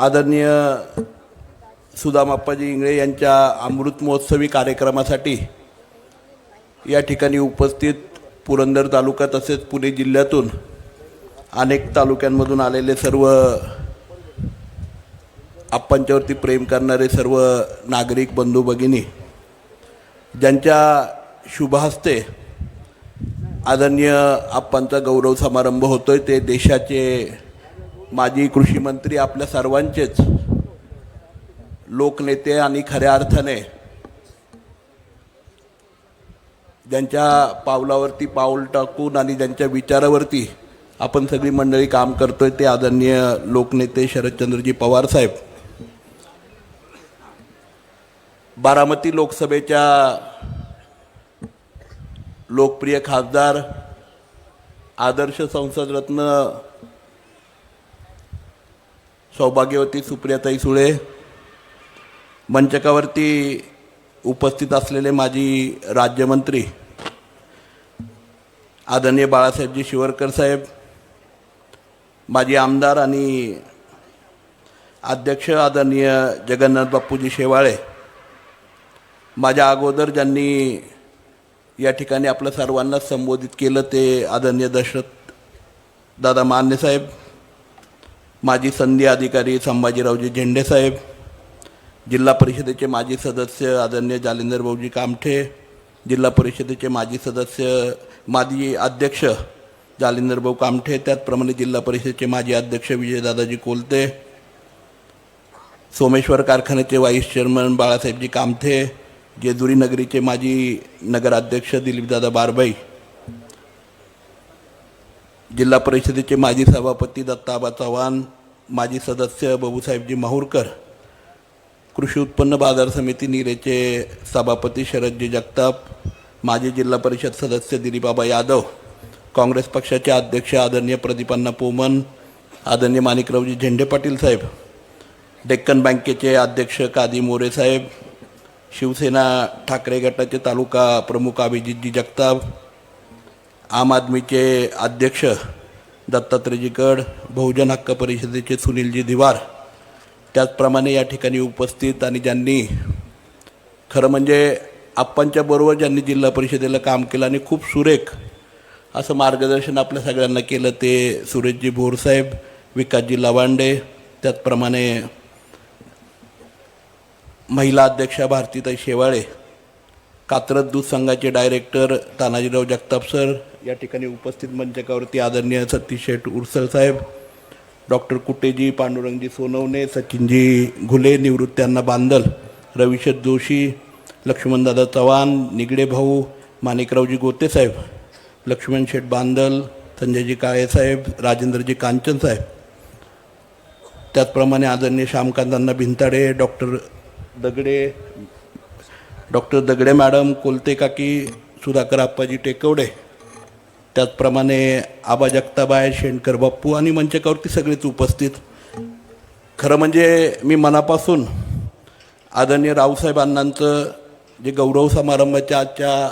आदरणीय सुदामाप्पाजी इंगळे यांच्या अमृत महोत्सवी कार्यक्रमासाठी या ठिकाणी उपस्थित पुरंदर तालुका तसेच पुणे जिल्ह्यातून अनेक तालुक्यांमधून आलेले सर्व आप्पांच्यावरती प्रेम करणारे सर्व नागरिक बंधू भगिनी ज्यांच्या शुभहस्ते आदरणीय आप्पांचा गौरव समारंभ होतोय ते देशाचे माजी कृषी मंत्री आपल्या सर्वांचेच. लोकनेते आणि खऱ्या अर्थाने. ज्यांच्या पावलावरती पाऊल टाकून आणि ज्यांच्या विचारावरती आपण सगळी मंडळी काम करतोय ते आदरणीय लोकनेते शरदचंद्रजी पवार साहेब. बारामती लोकसभेच्या लोकप्रिय खासदार आदर्श संसदरत्न सौभाग्यवती सुप्रियाताई सुळे मंचकावरती उपस्थित असलेले माजी राज्यमंत्री आदरणीय बाळासाहेबजी शिवरकर साहेब माजी आमदार आणि अध्यक्ष आदरणीय जगन्नाथ बाप्पूजी शेवाळे माझ्या अगोदर ज्यांनी या ठिकाणी आपल्या सर्वांना संबोधित केलं ते आदरणीय दशरथ दादा मान्य साहेब माजी संधी अधिकारी संभाजीरावजी झेंडेसाहेब जिल्हा परिषदेचे माजी सदस्य आदरणीय जालिंदर भाऊजी कामठे जिल्हा परिषदेचे माजी सदस्य माजी अध्यक्ष जालिंदर भाऊ कामठे त्याचप्रमाणे जिल्हा परिषदेचे माजी अध्यक्ष विजयदादाजी कोलते सोमेश्वर कारखान्याचे व्हाईस चेअरमन बाळासाहेबजी कामथे जेजुरी नगरीचे माजी नगराध्यक्ष दिलीपदादा बारबाई जिल्हा परिषदेचे माजी सभापती दत्ताबा चव्हाण माजी सदस्य बाबूसाहेबजी माहूरकर कृषी उत्पन्न बाजार समिती निरेचे सभापती शरदजी जगताप माजी जिल्हा परिषद सदस्य दिलीपबाबा यादव काँग्रेस पक्षाचे अध्यक्ष आदरणीय प्रदीपांना पोमन आदरणीय माणिकरावजी झेंडे पाटील साहेब डेक्कन बँकेचे अध्यक्ष कादी मोरे साहेब शिवसेना ठाकरे गटाचे तालुका प्रमुख अभिजितजी जगताप आम आदमीचे अध्यक्ष दत्तात्रयजी गड बहुजन हक्क परिषदेचे सुनीलजी दिवार त्याचप्रमाणे या ठिकाणी उपस्थित आणि ज्यांनी खरं म्हणजे आप्पांच्या बरोबर ज्यांनी जिल्हा परिषदेला काम केलं आणि खूप सुरेख असं मार्गदर्शन आपल्या सगळ्यांना केलं ते सुरेशजी भोरसाहेब विकासजी लवांडे त्याचप्रमाणे महिला अध्यक्षा भारतीताई शेवाळे कात्रज दूध संघाचे डायरेक्टर तानाजीराव जगताप सर या ठिकाणी उपस्थित मंचकावरती आदरणीय सतीश शेठ उरसळ साहेब डॉक्टर कुटेजी पांडुरंगजी सोनवणे सचिनजी घुले निवृत्त्यांना बांदल रविशत जोशी लक्ष्मणदादा चव्हाण निगडे भाऊ माणिकरावजी गोते साहेब लक्ष्मण शेठ बांदल संजयजी काळेसाहेब राजेंद्रजी कांचन साहेब. त्याचप्रमाणे आदरणीय श्यामकांतांना Bhintade doctor Dagade doctor Dagade madam Kolte काकी सुधाकर आप्पाजी टेकवडे त्याचप्रमाणे आबा जगताबाय शेणकर बाप्पू आणि मंचकावरती सगळेच उपस्थित. खरं म्हणजे मी मनापासून आदरणीय रावसाहेब अण्णांचं जे गौरव समारंभाच्या आजच्या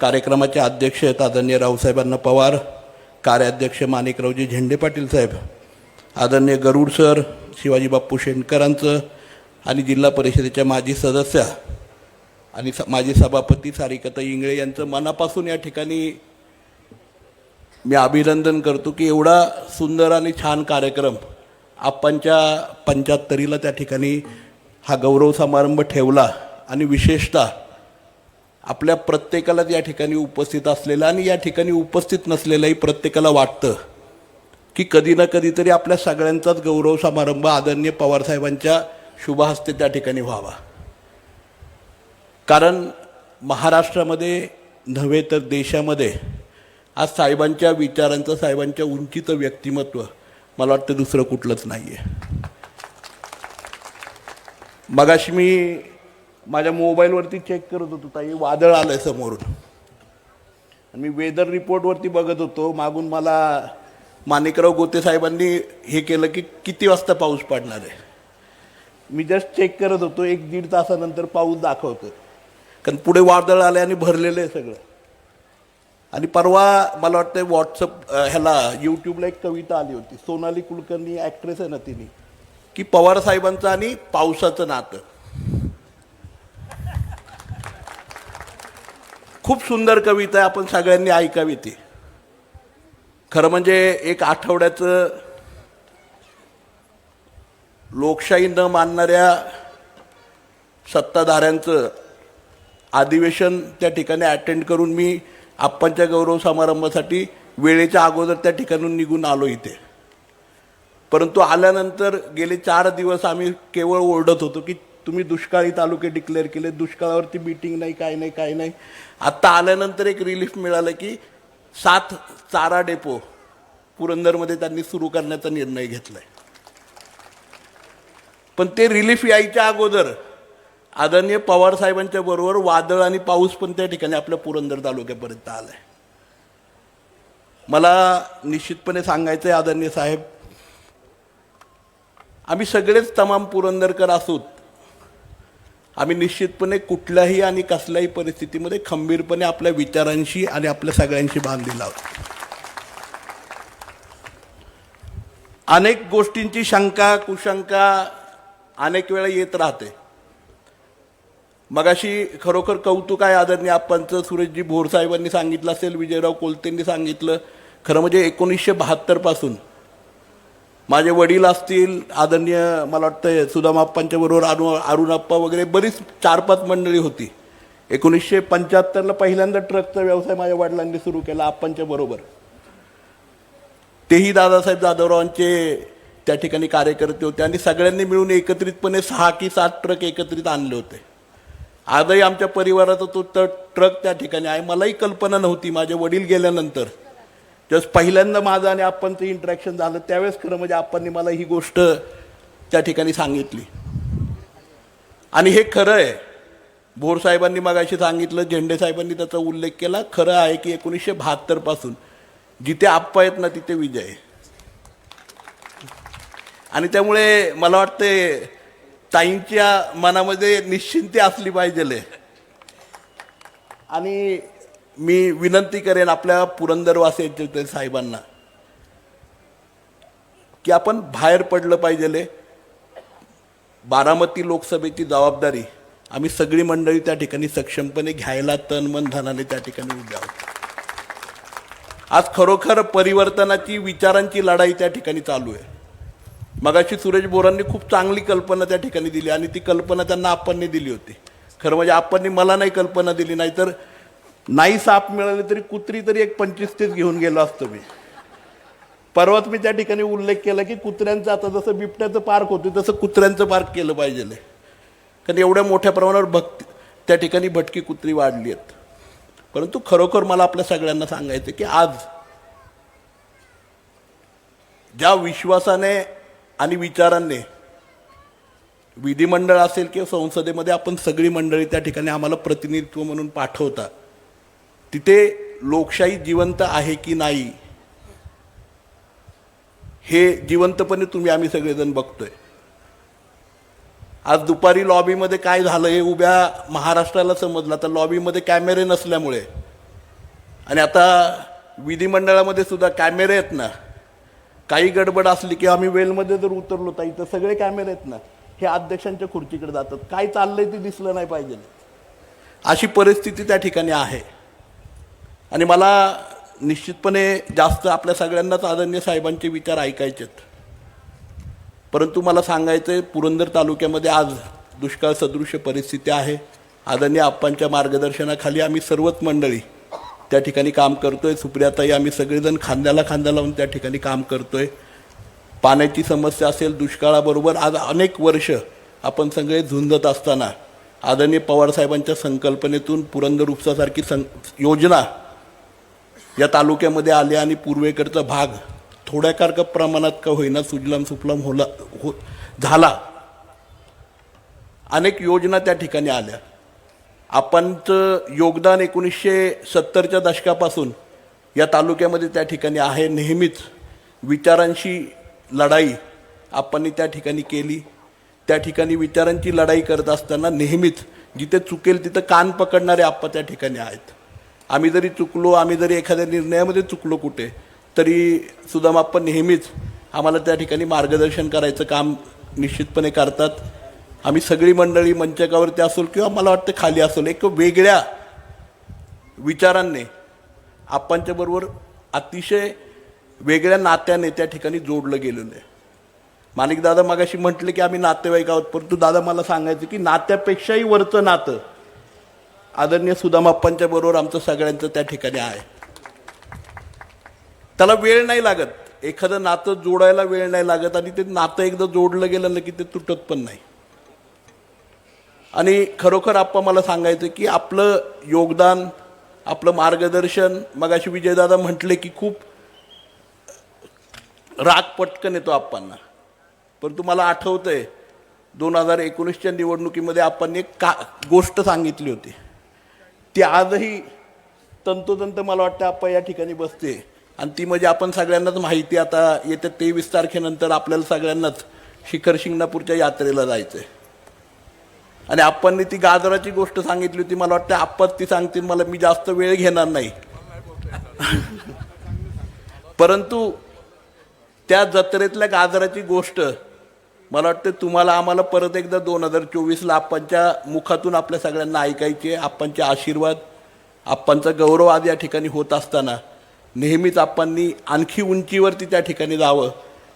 कार्यक्रमाचे अध्यक्ष आहेत आदरणीय रावसाहेबांना पवार कार्याध्यक्ष माणिकरावजी झेंडे पाटील साहेब आदरणीय गरुड सर शिवाजी बाप्पू शेणकरांचं आणि जिल्हा परिषदेच्या माजी सदस्या आणि स माजी सभापती सारिकता इंगळे यांचं मनापासून या ठिकाणी मी अभिनंदन करतो की एवढा सुंदर आणि छान कार्यक्रम आपणच्या पंच्याहत्तरीला त्या ठिकाणी हा गौरव समारंभ ठेवला आणि विशेषतः आपल्या प्रत्येकालाच या ठिकाणी उपस्थित असलेलं आणि या ठिकाणी उपस्थित नसलेलंही प्रत्येकाला वाटतं की कधी ना कधीतरी आपल्या सगळ्यांचाच गौरव समारंभ आदरणीय पवारसाहेबांच्या शुभहस्ते त्या ठिकाणी व्हावा. कारण महाराष्ट्रामध्ये नव्हे तर देशामध्ये आज साहेबांच्या विचारांचं साहेबांच्या उंचीचं व्यक्तिमत्व मला वाटतं दुसरं कुठलंच नाही आहे मगाशी मी माझ्या मोबाईलवरती चेक करत होतो ताई. वादळ आलं आहे समोरून. आणि मी वेदर रिपोर्टवरती बघत होतो. मागून मला माणिकराव गोते साहेबांनी हे केलं की किती वाजता पाऊस पडणार आहे? मी जस्ट चेक करत होतो. एक दीड तासानंतर पाऊस दाखवतो कारण पुढे वादळ आले आणि भरलेलं आहे सगळं. आणि परवा मला वाटतं व्हॉट्सअप ह्याला यूट्यूबला एक कविता आली होती. सोनाली कुलकर्णी ॲक्ट्रेस आहे ना तिने. की पवार साहेबांचं आणि पावसाचं नातं. खूप सुंदर कविता आहे आपण सगळ्यांनी ऐकावी ती. खरं म्हणजे एक आठवड्याचं लोकशाही न मानणाऱ्या सत्ताधाऱ्यांचं अधिवेशन त्या ठिकाणी अटेंड करून मी आप्पांच्या गौरव समारंभासाठी वेळेच्या अगोदर त्या ठिकाणून निघून आलो इथे. परंतु आल्यानंतर गेले चार दिवस आम्ही केवळ ओरडत होतो की तुम्ही दुष्काळी तालुके डिक्लेअर केले दुष्काळावरती मीटिंग नाही काय नाही काय नाही. आत्ता आल्यानंतर एक रिलीफ मिळालं की सात चारा डेपो पुरंदरमध्ये त्यांनी सुरू करण्याचा निर्णय घेतलाय. पण ते रिलीफ यायच्या अगोदर आदरणीय पवार साहेबांच्या बरोबर वादळ आणि पाऊस पण त्या ठिकाणी आपल्या पुरंदर तालुक्यापर्यंत आलाय. मला निश्चितपणे सांगायचं आहे आदरणीय साहेब आम्ही सगळेच तमाम पुरंदरकर असूत आम्ही निश्चितपणे कुठल्याही आणि कसल्याही परिस्थितीमध्ये खंबीरपणे आपल्या विचारांशी आणि आपल्या सगळ्यांशी बांधलेला आहोत. अनेक गोष्टींची शंका कुशंका अनेक वेळा येत राहते. मगाशी खरोखर कौतुक आहे आदरणीय आपणचं सुरेशजी भोरसाहेबांनी सांगितलं असेल विजयराव कोलतेंनी सांगितलं. खरं म्हणजे एकोणीसशे बहात्तरपासून माझे वडील असतील आदरणीय मला वाटतं सुदामाप्पांच्या बरोबर अरु अरुणाप्पा वगैरे बरीच चार पाच मंडळी होती. एकोणीसशे पंच्याहत्तरला पहिल्यांदा ट्रकचा व्यवसाय माझ्या वडिलांनी सुरू केला आप्पांच्या बरोबर. तेही दादासाहेब जाधवरावांचे त्या ठिकाणी कार्यकर्ते होते आणि सगळ्यांनी मिळून एकत्रितपणे सहा की सात ट्रक एकत्रित आणले होते. आजही आमच्या परिवाराचा तो तर ट्रक त्या ठिकाणी आहे. मलाही कल्पना नव्हती. माझे वडील गेल्यानंतर. जस्ट पहिल्यांदा माझं आणि आप्पांचं इंटरॅक्शन झालं त्यावेळेस खरं म्हणजे आपणनी मला ही गोष्ट त्या ठिकाणी सांगितली. आणि हे खरं आहे. भोर साहेबांनी मगाशी सांगितलं झेंडे साहेबांनी त्याचा उल्लेख केला. खरं आहे की एकोणीसशे बहात्तरपासून जिथे आप्पा आहेत ना तिथे विजय आहे. आणि त्यामुळे मला वाटते ताईंच्या मनामध्ये निश्चिंती असली पाहिजे आणि मी विनंती करेन आपल्या पुरंदरवासी साहेबांना की आपण बाहेर पडलं पाहिजे बारामती लोकसभेची जबाबदारी आम्ही सगळी मंडळी त्या ठिकाणी सक्षमपणे घ्यायला तन मन धनाने त्या ठिकाणी उभे आज खरोखर परिवर्तनाची विचारांची लढाई त्या ठिकाणी चालू आहे. मगाशी सुरेश बोरांनी खूप चांगली कल्पना त्या ठिकाणी दिली आणि ती कल्पना त्यांना आपणनी दिली होती. खरं म्हणजे आपणनी मला नाही कल्पना दिली नाही तर नाही साप मिळाले तरी कुत्री तरी एक पंचवीस तीस घेऊन गेलो असतो मी. परवाच मी त्या ठिकाणी उल्लेख केला की कुत्र्यांचं आता जसं बिबट्याचं पार्क होतं तसं कुत्र्यांचं पार्क केलं पाहिजे कारण एवढ्या मोठ्या प्रमाणावर भक्ती त्या ठिकाणी भटकी कुत्री वाढली आहेत. परंतु खरोखर मला आपल्या सगळ्यांना सांगायचं की आज ज्या विश्वासाने आणि विचारांनी. विधिमंडळ असेल किंवा संसदेमध्ये आपण सगळी मंडळी त्या ठिकाणी आम्हाला प्रतिनिधित्व म्हणून पाठवता. तिथे लोकशाही जिवंत आहे की नाही? हे जिवंतपणे तुम्ही आम्ही सगळेजण बघतोय. आज दुपारी लॉबीमध्ये काय झालं हे उभ्या महाराष्ट्राला समजलं. आता लॉबीमध्ये कॅमेरे नसल्यामुळे. आणि आता विधिमंडळामध्ये सुद्धा कॅमेरे आहेत ना? काही गडबड असली की आम्ही वेलमध्ये जर उतरलो तर इथं सगळे कॅमेरे आहेत ना हे अध्यक्षांच्या खुर्चीकडे जातात. काय चाललंय ते दिसलं नाही पाहिजे. अशी परिस्थिती त्या ठिकाणी आहे. आणि मला निश्चितपणे जास्त आपल्या सगळ्यांनाच आदरणीय साहेबांचे विचार ऐकायचेत परंतु मला सांगायचं आहे पुरंदर तालुक्यामध्ये आज दुष्काळ सदृश्य परिस्थिती आहे. आदरणीय आप्पांच्या मार्गदर्शनाखाली आम्ही सर्वच मंडळी त्या ठिकाणी काम करतोय. सुप्रियाताई आम्ही सगळेजण खांद्याला खांदा लावून त्या ठिकाणी काम करतोय. पाण्याची समस्या असेल दुष्काळाबरोबर आज अनेक वर्ष आपण सगळे झुंजत असताना आदरणीय पवारसाहेबांच्या संकल्पनेतून पुरंदर उपसासारखी सं योजना या तालुक्यामध्ये आली आणि पूर्वेकडचा भाग थोड्याकार का प्रमाणात का होईना सुजलाम सुफलाम होला हो झाला. अनेक योजना त्या ठिकाणी आल्या. आपणचं योगदान एकोणीसशे सत्तरच्या दशकापासून या तालुक्यामध्ये त्या ठिकाणी आहे. नेहमीच विचारांशी लढाई आपण त्या ठिकाणी केली. त्या ठिकाणी विचारांची लढाई करत असताना नेहमीच जिथे चुकेल तिथं कान पकडणारे आप्पा त्या ठिकाणी आहेत. आम्ही जरी चुकलो आम्ही जरी एखाद्या निर्णयामध्ये चुकलो कुठे तरी सुद्धा आपण नेहमीच आम्हाला त्या ठिकाणी मार्गदर्शन करायचं काम निश्चितपणे करतात. आम्ही सगळी मंडळी मंचकावरती असोल किंवा मला वाटतं खाली असोल एक वेगळ्या विचारांनी आपणच्याबरोबर अतिशय वेगळ्या नात्याने त्या ठिकाणी जोडलं गेलेलं आहे. मालिक दादा मगाशी म्हटले की आम्ही नातेवाईक आहोत परंतु दादा मला सांगायचं की नात्यापेक्षाही वरचं नातं आदरणीय सुदामाप्पांच्या बरोबर आमचं सगळ्यांचं त्या ठिकाणी आहे. त्याला वेळ नाही लागत. एखादं नातं जोडायला वेळ नाही लागत आणि ते नातं एकदा जोडलं गेलं ना की ते तुटत पण नाही. आणि खरोखर आप्पा मला सांगायचं की आपलं योगदान आपलं मार्गदर्शन मग अशी विजयदादा म्हटले की खूप राग पटकन येतो आप्पांना. परंतु मला आठवतंय दोन हजार एकोणीसच्या निवडणुकीमध्ये आपण एक का गोष्ट सांगितली होती. ती आजही तंतोतंत मला वाटतं आप्पा या ठिकाणी बसते. आणि ती म्हणजे आपण सगळ्यांनाच माहिती आता येत्या तेवीस तारखेनंतर आपल्याला सगळ्यांनाच शिखर शिंगणापूरच्या यात्रेला जायचं आहे आणि आप्पांनी ती गाजराची गोष्ट सांगितली होती मला वाटतं आप्पाच ती सांगतील मला मी जास्त वेळ घेणार नाही. परंतु त्या जत्रेतल्या गाजराची गोष्ट मला वाटतं तुम्हाला आम्हाला परत एकदा दोन हजार चोवीसला आप्पांच्या मुखातून आपल्या सगळ्यांना ऐकायचे आप्पांचे आशीर्वाद आप्पांचा गौरव आज या ठिकाणी होत असताना नेहमीच आप्पांनी आणखी उंचीवरती त्या ठिकाणी जावं.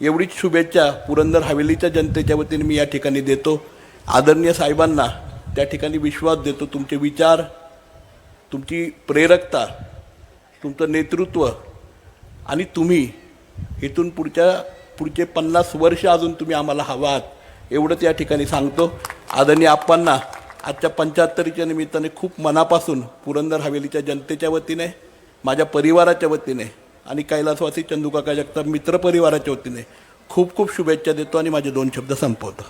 एवढीच शुभेच्छा पुरंदर हवेलीच्या जनतेच्या वतीने मी या ठिकाणी देतो. आदरणीय साहेबांना त्या ठिकाणी विश्वास देतो. तुमचे विचार तुमची प्रेरकता तुमचं नेतृत्व आणि तुम्ही इथून पुढच्या पुढचे पन्नास वर्ष अजून तुम्ही आम्हाला हवा आहात एवढंच या ठिकाणी सांगतो. आदरणीय आप्पांना आजच्या पंच्याहत्तरीच्या निमित्ताने खूप मनापासून पुरंदर हवेलीच्या जनतेच्या वतीने माझ्या परिवाराच्या वतीने आणि कैलासवासी चंदुकाका जगताप मित्रपरिवाराच्या वतीने खूप खूप शुभेच्छा देतो आणि माझे दोन शब्द संपवतो.